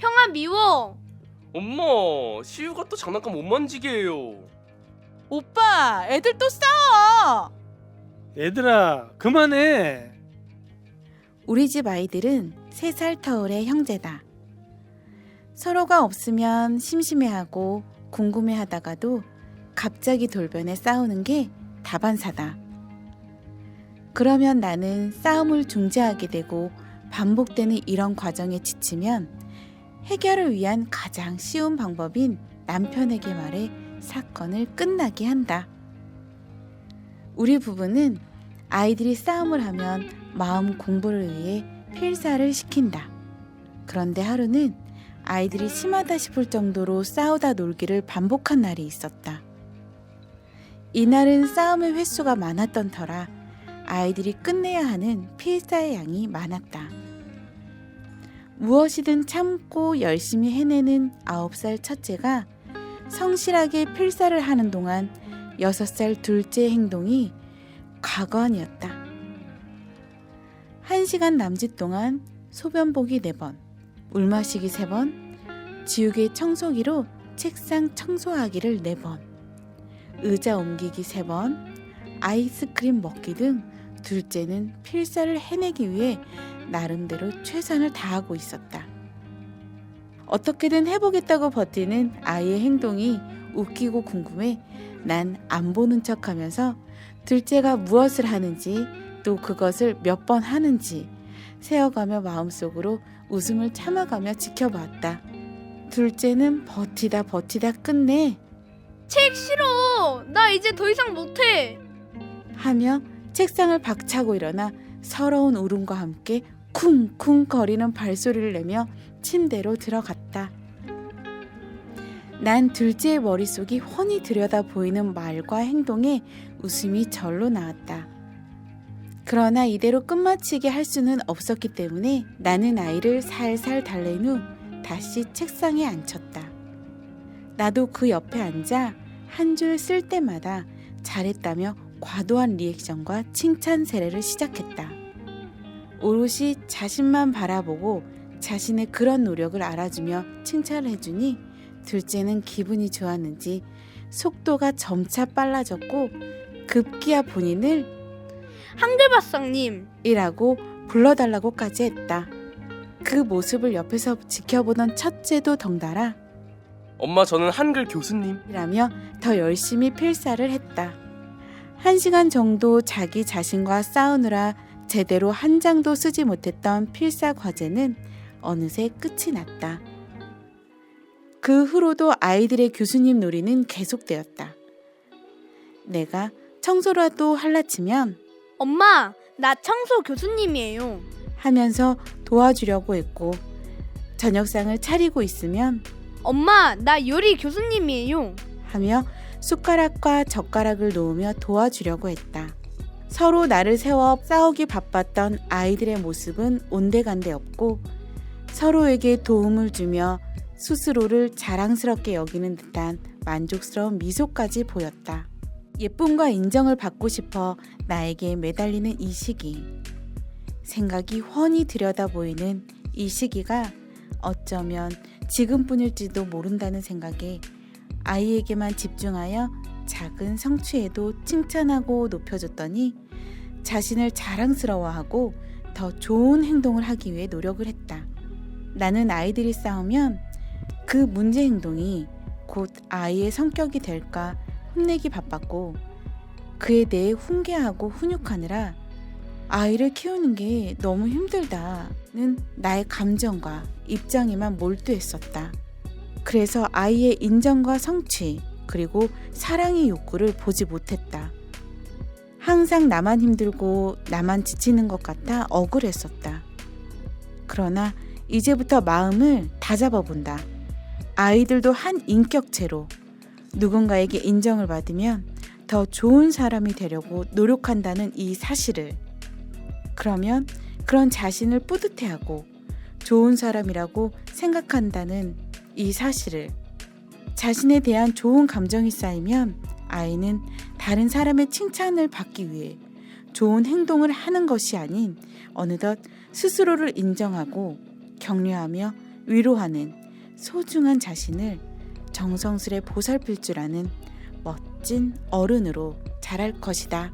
형아 미워. 엄마, 시우가 또 장난감 못 만지게 해요. 오빠, 애들 또 싸워. 얘들아 그만해 우리 집 아이들은 세 살 터울의 형제다. 서로가 없으면 심심해하고 궁금해하다가도 갑자기 돌변해 싸우는 게 다반사다. 그러면 나는 싸움을 중재하게 되고 반복되는 이런 과정에 지치면 해결을 위한 가장 쉬운 방법인 남편에게 말해 사건을 끝나게 한다. 우리 부부는 아이들이 싸움을 하면 마음 공부를 위해 필사를 시킨다. 그런데 하루는 아이들이 심하다 싶을 정도로 싸우다 놀기를 반복한 날이 있었다. 이날은 싸움의 횟수가 많았던 터라 아이들이 끝내야 하는 필사의 양이 많았다. 무엇이든 참고 열심히 해내는 아홉 살 첫째가 성실하게 필사를 하는 동안 여섯 살 둘째 행동이 과거안이었다. 한 시간 남짓 동안 소변 보기 네 번, 물 마시기 세 번, 지우개 청소기로 책상 청소하기를 네 번, 의자 옮기기 세 번, 아이스크림 먹기 등 둘째는 필사를 해내기 위해 나름대로 최선을 다하고 있었다. 어떻게든 해보겠다고 버티는 아이의 행동이 웃기고 궁금해 난 안 보는 척 하면서 둘째가 무엇을 하는지 또 그것을 몇 번 하는지 세어가며 마음속으로 웃음을 참아가며 지켜봤다. 둘째는 버티다 버티다 끝내 책 싫어. 나 이제 더 이상 못해. 하며 책상을 박차고 일어나 서러운 울음과 함께 쿵쿵 거리는 발소리를 내며 침대로 들어갔다. 난 둘째의 머릿속이 훤히 들여다 보이는 말과 행동에 웃음이 절로 나왔다. 그러나 이대로 끝마치게 할 수는 없었기 때문에 나는 아이를 살살 달랜 후 다시 책상에 앉혔다. 나도 그 옆에 앉아 한 줄 쓸 때마다 잘했다며 과도한 리액션과 칭찬 세례를 시작했다. 오롯이 자신만 바라보고 자신의 그런 노력을 알아주며 칭찬을 해주니 둘째는 기분이 좋았는지 속도가 점차 빨라졌고 급기야 본인을 한글바상님. 이라고 불러달라고까지 했다. 그 모습을 옆에서 지켜보던 첫째도 덩달아 엄마, 저는 한글 교수님. 이라며 더 열심히 필사를 했다. 한 시간 정도 자기 자신과 싸우느라 제대로 한 장도 쓰지 못했던 필사 과제는 어느새 끝이 났다. 그 후로도 아이들의 교수님 놀이는 계속되었다. 내가 청소라도 할라치면 엄마, 나 청소 교수님이에요. 하면서 도와주려고 했고 저녁상을 차리고 있으면 엄마, 나 요리 교수님이에요. 하며 숟가락과 젓가락을 놓으며 도와주려고 했다. 서로 나를 세워 싸우기 바빴던 아이들의 모습은 온데간데 없고 서로에게 도움을 주며 스스로를 자랑스럽게 여기는 듯한 만족스러운 미소까지 보였다. 예쁨과 인정을 받고 싶어 나에게 매달리는 이 시기. 생각이 훤히 들여다 보이는 이 시기가 어쩌면 지금뿐일지도 모른다는 생각에 아이에게만 집중하여 작은 성취에도 칭찬하고 높여줬더니 자신을 자랑스러워하고 더 좋은 행동을 하기 위해 노력을 했다. 나는 아이들이 싸우면 그 문제 행동이 곧 아이의 성격이 될까 혼내기 바빴고 그에 대해 훈계하고 훈육하느라 아이를 키우는 게 너무 힘들다는 나의 감정과 입장에만 몰두했었다. 그래서 아이의 인정과 성취, 그리고 사랑의 욕구를 보지 못했다. 항상 나만 힘들고 나만 지치는 것 같아 억울했었다. 그러나 이제부터 마음을 다 잡아 본다. 아이들도 한 인격체로 누군가에게 인정을 받으면 더 좋은 사람이 되려고 노력한다는 이 사실을 그러면 그런 자신을 뿌듯해하고 좋은 사람이라고 생각한다는 이 사실을 자신에 대한 좋은 감정이 쌓이면 아이는 다른 사람의 칭찬을 받기 위해 좋은 행동을 하는 것이 아닌 어느덧 스스로를 인정하고 격려하며 위로하는 소중한 자신을 정성스레 보살필 줄 아는 멋진 어른으로 자랄 것이다.